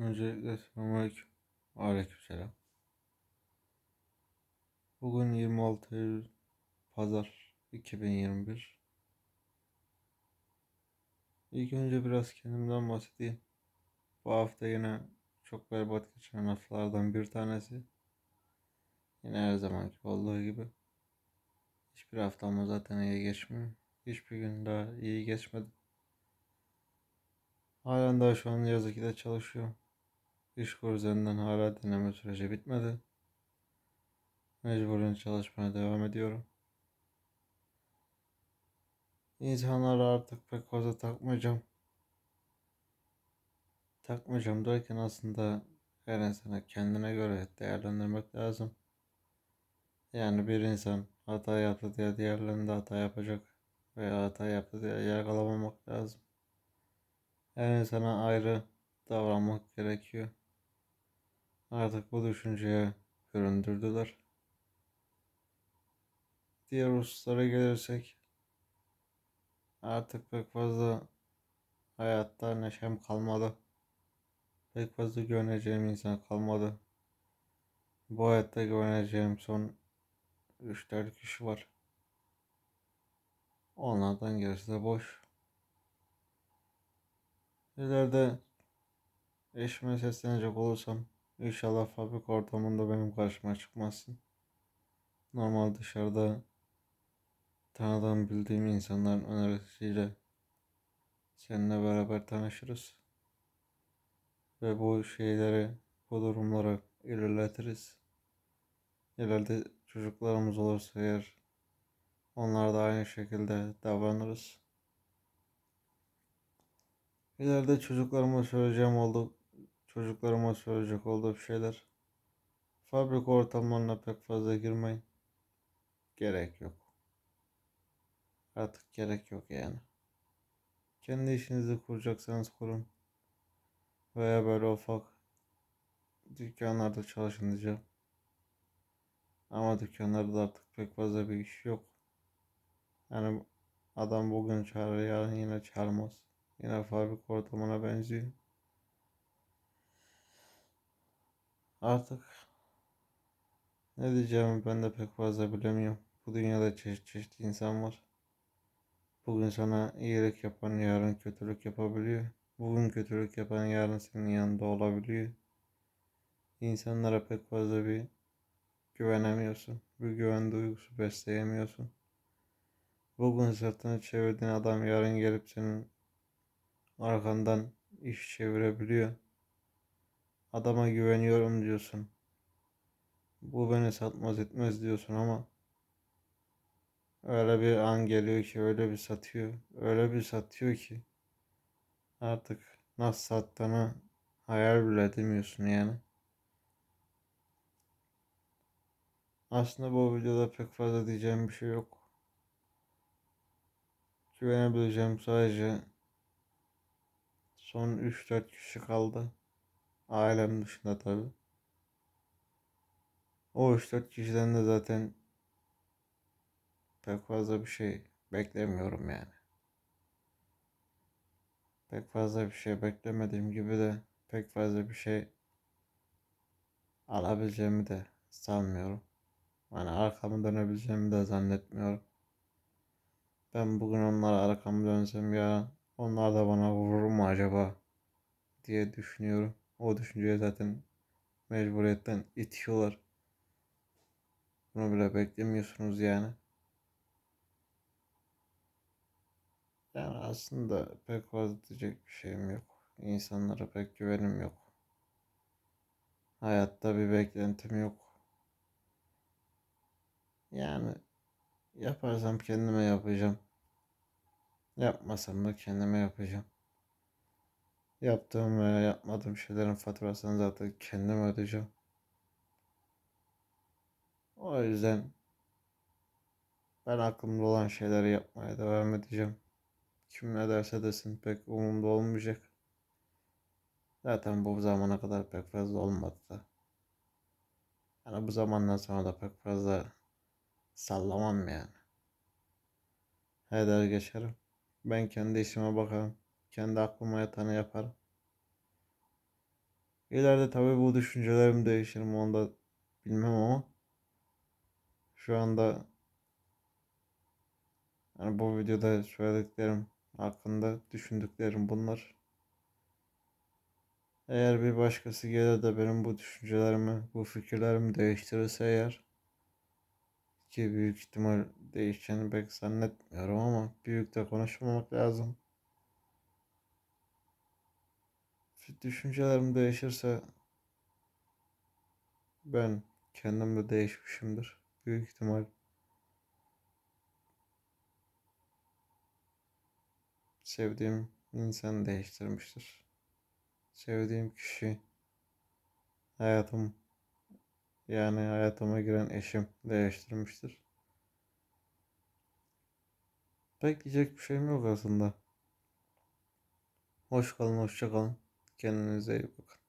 Öncelikle selamünaleyküm. Aleykümselam. Bugün 26 Eylül Pazar 2021. İlk önce biraz kendimden bahsedeyim. Bu hafta yine çok berbat geçen haftalardan bir tanesi. Yine her zamanki olduğu gibi. Hiçbir haftam zaten iyi geçmiyor. Hiçbir gün daha iyi geçmedi. Halen daha şu an yazık ki de çalışıyorum. İş üzerinden hala deneme süreci bitmedi. Mecburen çalışmaya devam ediyorum. İnsanlara artık pek fazla takmayacağım. Takmayacağım derken aslında her insana kendine göre değerlendirmek lazım. Yani bir insan hata yaptı diye diğerlerinde hata yapacak veya hata yaptı diye yargılamamak lazım. Her insana ayrı davranmak gerekiyor. Artık bu düşünceye büründürdüler. Diğer hususlara gelirsek artık pek fazla hayatta neşem kalmadı. Pek fazla güveneceğim insan kalmadı. Bu hayatta güveneceğim son 3-4 kişi var. Onlardan gerisi de boş. İleride eşime seslenecek olursam inşallah fabrika ortamında benim karşıma çıkmazsın. Normal dışarıda tanıdığım bildiğim insanların önerisiyle seninle beraber tanışırız. Ve bu şeyleri, bu durumları ilerletiriz. İleride çocuklarımız olursa eğer onlar da aynı şekilde davranırız. İleride çocuklarıma söyleyeceğim oldu. Çocuklarıma söyleyecek olduğum şeyler. Fabrika ortamlarına pek fazla girmeyin. Gerek yok. Artık gerek yok yani. Kendi işinizi kuracaksanız kurun. Veya böyle ufak dükkanlarda çalışın diyeceğim. Ama dükkanlarda artık pek fazla bir iş yok. Yani adam bugün çağırır yarın yine çağırmaz. Yine fabrika ortamına benziyor. Artık ne diyeceğimi ben de pek fazla bilemiyorum. Bu dünyada çeşit çeşit insan var. Bugün sana iyilik yapan yarın kötülük yapabiliyor. Bugün kötülük yapan yarın senin yanında olabiliyor. İnsanlara pek fazla bir güvenemiyorsun. Bir güven duygusu besleyemiyorsun. Bugün sırtını çevirdiğin adam yarın gelip senin arkandan iş çevirebiliyor. Adama güveniyorum diyorsun. Bu beni satmaz etmez diyorsun ama öyle bir an geliyor ki öyle bir satıyor. Öyle bir satıyor ki artık nasıl sattığını hayal bile edemiyorsun yani. Aslında bu videoda pek fazla diyeceğim bir şey yok. Güvenebileceğim sadece son 3-4 kişi kaldı. Ailem dışında tabi. O 3-4 kişiden de zaten pek fazla bir şey beklemiyorum yani. Pek fazla bir şey beklemediğim gibi de pek fazla bir şey alabileceğimi de sanmıyorum. Yani arkamı dönebileceğimi de zannetmiyorum. Ben bugün onlara arkamı dönsem ya onlar da bana vurur mu acaba diye düşünüyorum. O düşünceye zaten mecburiyetten itiyorlar. Bunu bile beklemiyorsunuz yani. Yani aslında pek fazla diyecek bir şeyim yok. İnsanlara pek güvenim yok. Hayatta bir beklentim yok. Yani yaparsam kendime yapacağım. Yapmasam da kendime yapacağım. Yaptığım veya yapmadığım şeylerin faturasını zaten kendim ödeyeceğim. O yüzden ben aklımda olan şeyleri yapmaya devam edeceğim. Kim ne derse desin pek umurumda olmayacak. Zaten bu zamana kadar pek fazla olmadı da. Yani bu zamandan sonra da pek fazla sallamam yani. Heder geçerim. Ben kendi işime bakarım. Kendi aklıma yatanı yaparım. İleride tabii bu düşüncelerim değişir mi onu da bilmem ama şu anda yani bu videoda söylediklerim hakkında düşündüklerim bunlar. Eğer bir başkası gelir de benim bu düşüncelerimi, bu fikirlerimi değiştirirse eğer ki büyük ihtimal değişeceğini pek zannetmiyorum ama büyük de konuşmamak lazım. Düşüncelerim değişirse ben kendim de değişmişimdir. Büyük ihtimal sevdiğim insan değiştirmiştir. Sevdiğim kişi hayatım yani hayatıma giren eşim değiştirmiştir. Pek diyecek bir şeyim yok aslında. Hoş kalın, hoşça kalın. 肯定没有这个可能。